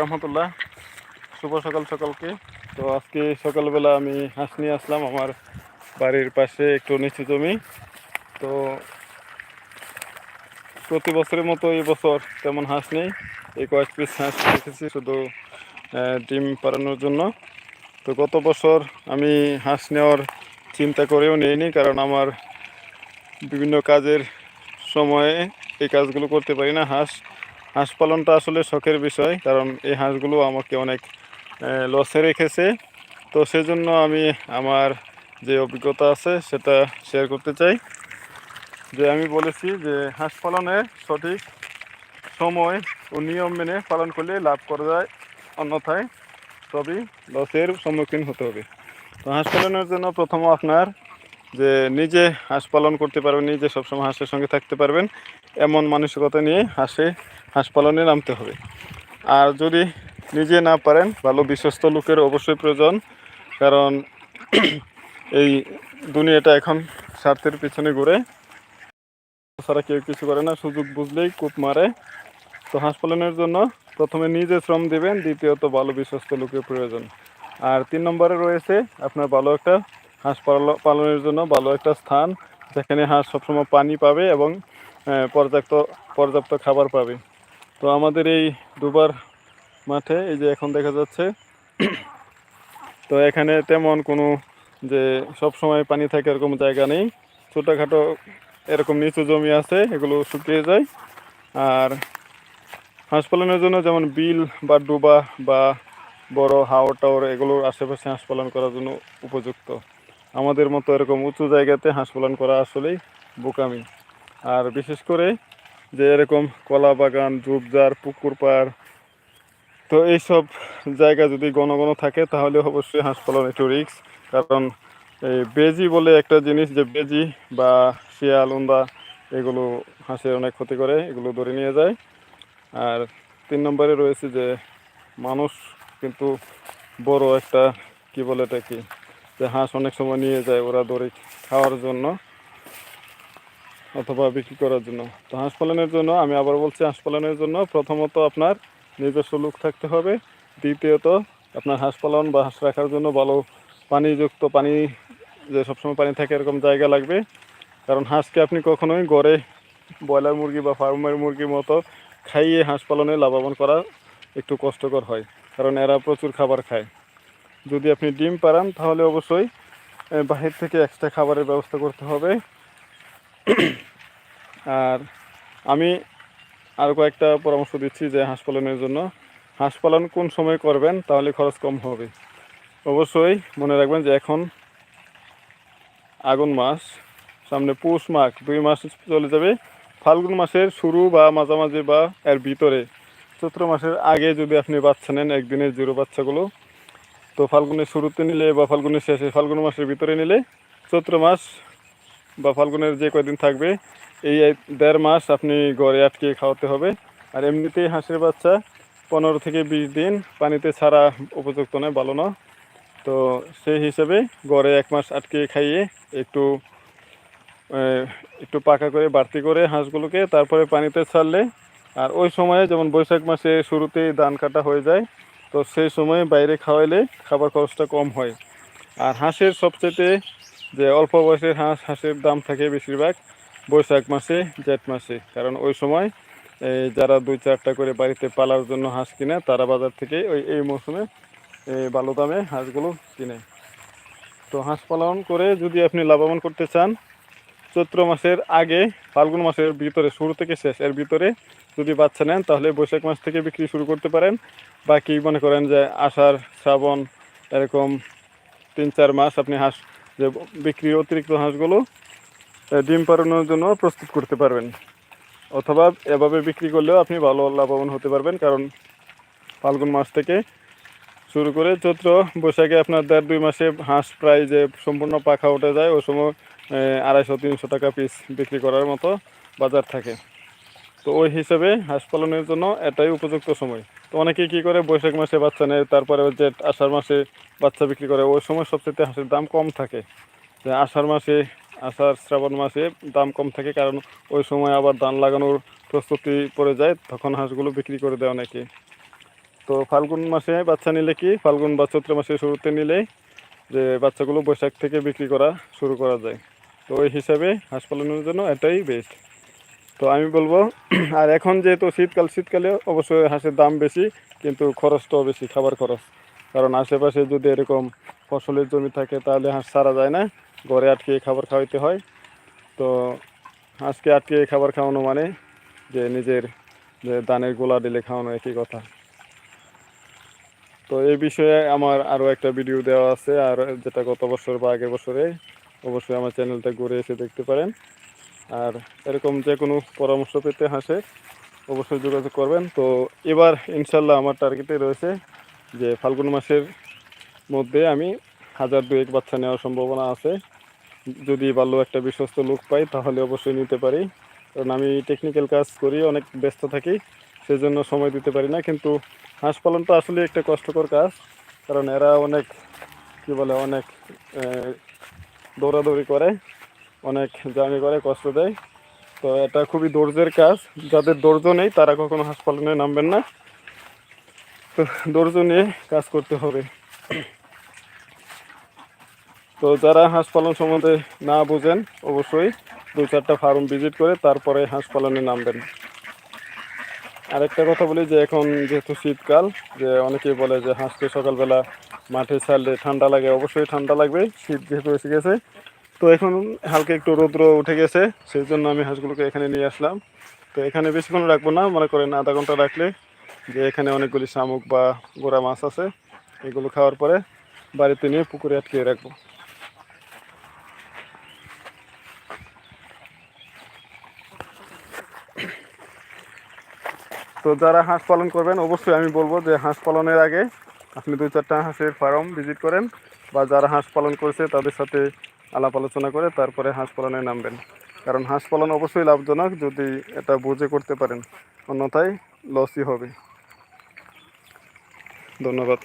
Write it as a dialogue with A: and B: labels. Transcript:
A: রহমতুল্লাহ। শুভ সকাল সকালকে। তো আজকে সকালবেলা আমি হাঁস নিয়ে আসলাম আমার বাড়ির পাশে একটু নিচু জমি। তো প্রতি বছরের মতো এই বছর তেমন হাঁস নেই। এই কয়েক পিস হাঁস রেখেছি শুধু ডিম পাড়ানোর জন্য। তো গত বছর আমি হাঁস নেওয়ার চিন্তা করেও নিইনি, কারণ আমার বিভিন্ন কাজের সময়ে এই কাজগুলো করতে পারি না। হাঁস হাঁস পালনটা আসলে শখের বিষয়, কারণ এই হাঁসগুলো আমাকে অনেক লসে রেখেছে। তো সেজন্য আমি আমার যে অভিজ্ঞতা আছে সেটা শেয়ার করতে চাই। যে আমি বলেছি যে হাঁস পালনের সঠিক সময় ও নিয়ম মেনে পালন করলে লাভ করা যায়, অন্যথায় সবই লসের সম্মুখীন হতে হবে। তো হাঁস পালনের জন্য প্রথম আপনার যে নিজে হাঁস পালন করতে পারবেন, নিজে সবসময় হাঁসের সঙ্গে থাকতে পারবেন। এমন মানসিকতা নিয়ে হাঁসে হাঁস পালনে নামতে হবে। আর যদি নিজে না পারেন, ভালো বিশ্বস্ত লোকের অবশ্যই প্রয়োজন। কারণ এই দুনিয়াটা এখন স্বার্থের পিছনে ঘুরে। ছাড়া কেউ কিছু করে না, সুযোগ বুঝলেই কূপ মারে। তো হাঁস পালনের জন্য প্রথমে নিজে শ্রম দিবেন, দ্বিতীয়ত ভালো বিশ্বস্ত লোকের প্রয়োজন। আর তিন নম্বরে রয়েছে আপনার ভালো একটা হাঁস পাল- পালনের জন্য ভালো একটা স্থান, যেখানে হাঁস সবসময় পানি পাবে এবং পর্যাপ্ত পর্যাপ্ত খাবার পাবে। তো আমাদের এই দুবার মাঠে, এই যে এখন দেখা যাচ্ছে, তো এখানে তেমন কোনো যে সব সময় পানি থাকে এরকম জায়গা নেই। ছোটোখাটো এরকম নিচু জমি আছে, এগুলো শুকিয়ে যায়। আর হাঁস পালনের জন্য যেমন বিল বা ডোবা বা বড় হাওর টাওয়ার এগুলোর আশেপাশে হাঁস পালন করার জন্য উপযুক্ত। আমাদের মতো এরকম উঁচু জায়গাতে হাঁস পালন করা আসলেই বোকামি। আর বিশেষ করে যে এরকম কলা বাগান, ঝোপঝাড়, পুকুর পাড়, তো এইসব জায়গা যদি ঘন ঘন থাকে, তাহলে অবশ্যই হাঁস পালন একটু রিক্স কারণ এই বেজি বলে একটা জিনিস, যে বেজি বা শিয়াল, উন্দা, এগুলো হাঁসের অনেক ক্ষতি করে, এগুলো ধরে নিয়ে যায়। আর তিন নম্বরে রয়েছে যে মানুষ কিন্তু বড় একটা, কি বলে এটা কি যে হাঁস অনেক সময় নিয়ে যায় ওরা দড়ি খাওয়ার জন্য। অথবা বিক্রি করার জন্য। তো হাঁস পালনের জন্য, আমি আবার বলছি হাঁস পালনের জন্য প্রথমত আপনার নিজস্ব লোক থাকতে হবে। দ্বিতীয়ত, আপনার হাঁস পালন বা হাঁস রাখার জন্য ভালো পানিযুক্ত পানি, যে সবসময় পানি থাকে এরকম জায়গা লাগবে। কারণ হাঁসকে আপনি কখনোই গড়ে ব্রয়লার মুরগি বা ফার্মের মুরগির মতো খাইয়ে হাঁস পালনে লাভবান করা একটু কষ্টকর হয়, কারণ এরা প্রচুর খাবার খায়। যদি আপনি ডিম পারান তাহলে অবশ্যই বাহির থেকে এক্সট্রা খাবারের ব্যবস্থা করতে হবে। আর আমি আরও কয়েকটা পরামর্শ দিচ্ছি যে হাঁস পালনের জন্য। হাঁস পালন কোন সময় করবেন, তাহলে খরচ কম হবে। অবশ্যই মনে রাখবেন যে এখন আগুন মাস, সামনে পৌষ মাঘ, দুই মাস চলে যাবে। ফাল্গুন মাসের শুরু বা মাঝামাঝি বা এর ভিতরে, চৈত্র মাসের আগে যদি আপনি বাচ্চা নেন, একদিনের জিরো বাচ্চাগুলো, তো ফাল্গুনের শুরুতে নিলে বা ফাল্গুনের শেষে, ফাল্গুন মাসের ভিতরে নিলে চৈত্র মাস বা ফাল্গুনের যে কয়দিন থাকবে, এই দেড় মাস আপনি গড়ে আটকে খাওয়াতে হবে। আর এমনিতেই হাঁসের বাচ্চা পনেরো থেকে বিশ দিন পানিতে ছাড়া উপযুক্ত নয়, ভালো না তো সেই হিসেবে গড়ে এক মাস আটকে খাইয়ে একটু একটু পাকা করে, বাড়তি করে হাঁসগুলোকে তারপরে পানিতে ছাড়লে, আর ওই সময়ে যেমন বৈশাখ মাসে শুরুতেই ধান কাটা হয়ে যায়, তো সেই সময়ে বাইরে খাওয়াইলে খাবার খরচটা কম হয়। আর হাঁসের সবচেয়ে যে অল্প বয়সের হাঁস, হাঁসের দাম থাকে বেশিরভাগ বৈশাখ মাসে, জেঠ মাসে। কারণ ওই সময় এই যারা দুই চারটা করে বাড়িতে পালার জন্য হাঁস কিনে, তারা বাজার থেকে ওই, এই মৌসুমে ভালো দামে হাঁসগুলো কিনে। তো হাঁস পালন করে যদি আপনি লাভবান করতে চান, চৈত্র মাসের আগে, ফাল্গুন মাসের ভিতরে, শুরু থেকে শেষ, এর ভিতরে যদি বাচ্চা নেন, তাহলে বৈশাখ মাস থেকে বিক্রি শুরু করতে পারেন। বাকি মনে করেন যে আষাঢ়, শ্রাবণ, এরকম তিন চার মাস আপনি হাঁস যে বিক্রির অতিরিক্ত হাঁসগুলো ডিম পাড়ানোর জন্য প্রস্তুত করতে পারবেন। অথবা এভাবে বিক্রি করলেও আপনি ভালো লাভবান হতে পারবেন, কারণ ফাল্গুন মাস থেকে শুরু করে চৈত্র বৈশাখে আপনার দেড় দুই মাসে হাঁস প্রায় যে সম্পূর্ণ পাখা উঠে যায়, ওই সময় আড়াইশো, তিনশো টাকা পিস বিক্রি করার মতো বাজার থাকে। তো ওই হিসেবে হাঁস পালনের জন্য এটাই উপযুক্ত সময়। তো অনেকে কী করে? বৈশাখ মাসে বাচ্চা নেয়, তারপরে যে আষাঢ় মাসে বাচ্চা বিক্রি করে, ওই সময় সবচেয়ে হাঁসের দাম কম থাকে। যে আষাঢ় মাসে, আষাঢ় শ্রাবণ মাসে দাম কম থাকে, কারণ ওই সময় আবার ধান লাগানোর প্রস্তুতি পড়ে যায়, তখন হাঁসগুলো বিক্রি করে দেয় অনেকে। তো ফাল্গুন মাসে বাচ্চা নিলে কি? ফাল্গুন বা চৈত্র মাসের শুরুতে নিলে যে বাচ্চাগুলো বৈশাখ থেকে বিক্রি করা শুরু করা যায়। তো ওই হিসাবে হাঁস পালনের জন্য এটাই বেস্ট তো আমি বলব, আর এখন যেহেতু শীতকাল, শীতকালে অবশ্যই হাঁসের দাম বেশি, কিন্তু খরচটাও বেশি, খাবার খরচ। কারণ আশেপাশে যদি এরকম ফসলের জমি থাকে, তাহলে হাঁস সারা যায় না। ঘরে আটকে খাবার খাওয়াইতে হয়। তো হাঁসকে আটকে খাবার খাওয়ানো মানে যে নিজের যে দানের গোলা দিলে খাওয়ানো একই কথা। তো এই বিষয়ে আমার আরও একটা ভিডিও দেওয়া আছে, আর যেটা গত বছর বা আগের বছরে অবশ্যই আমার চ্যানেলটা ঘুরে এসে দেখতে পারেন। আর এরকম যে কোনো পরামর্শ পেতে হাসে অবশ্যই যোগাযোগ করবেন। তো এবার ইনশাল্লাহ আমার টার্গেটে রয়েছে যে ফাল্গুন মাসের মধ্যে আমি হাজার দুয়েক বাচ্চা নেওয়ার সম্ভাবনা আছে। যদি ভালো একটা বিশ্বস্ত লোক পাই তাহলে অবশ্যই নিতে পারি। কারণ আমি টেকনিক্যাল কাজ করি, অনেক ব্যস্ত থাকি, সেজন্য সময় দিতে পারি না। কিন্তু হাঁস পালনটা আসলে একটা কষ্টকর কাজ, কারণ এরা অনেক, কি বলে, অনেক দৌড়াদৌড়ি করে। অনেক জার্নি করে, কষ্ট দেয়। তো এটা খুবই ধৈর্যের কাজ। যাদের ধৈর্য নেই, তারা কখনো হাঁস পালনে নামবেন না। তো ধৈর্য নিয়ে কাজ করতে হবে। তো যারা হাঁস পালন সম্বন্ধে না বোঝেন, অবশ্যই দু চারটা ফার্ম ভিজিট করে তারপরে হাঁস পালনে নামবেন। আরেকটা কথা বলি যে, এখন যেহেতু শীতকাল, যে অনেকেই বলে যে, হাঁসকে সকালবেলা মাঠে ছাড়লে ঠান্ডা লাগে। অবশ্যই ঠান্ডা লাগবে। শীত যেহেতু এসে গেছে তো এখন হালকা একটু রৌদ্র উঠে গেছে সেই জন্য আমি হাঁসগুলোকে এখানে নিয়ে আসলাম। তো এখানে বেশিক্ষণ রাখব না, মনে করেন আধা ঘণ্টা রাখলে যে এখানে অনেকগুলি শামুক বা গোড়া মাছ আছে, এগুলো খাওয়ার পরে বাড়িতে নিয়ে পুকুরে আটকে রাখব। তো যারা হাঁস পালন করবেন, অবশ্যই আমি বলব যে হাঁস পালনের আগে আপনি দুই চারটা হাঁসের ফার্ম ভিজিট করেন, বা যারা হাঁস পালন করছে তাদের সাথে আলাপ আলোচনা করে তারপরে হাঁস পালনে নামবেন। কারণ হাঁস পালন অবশ্যই লাভজনক যদি এটা বুঝে করতে পারেন। অন্যথায় লসই হবে। ধন্যবাদ।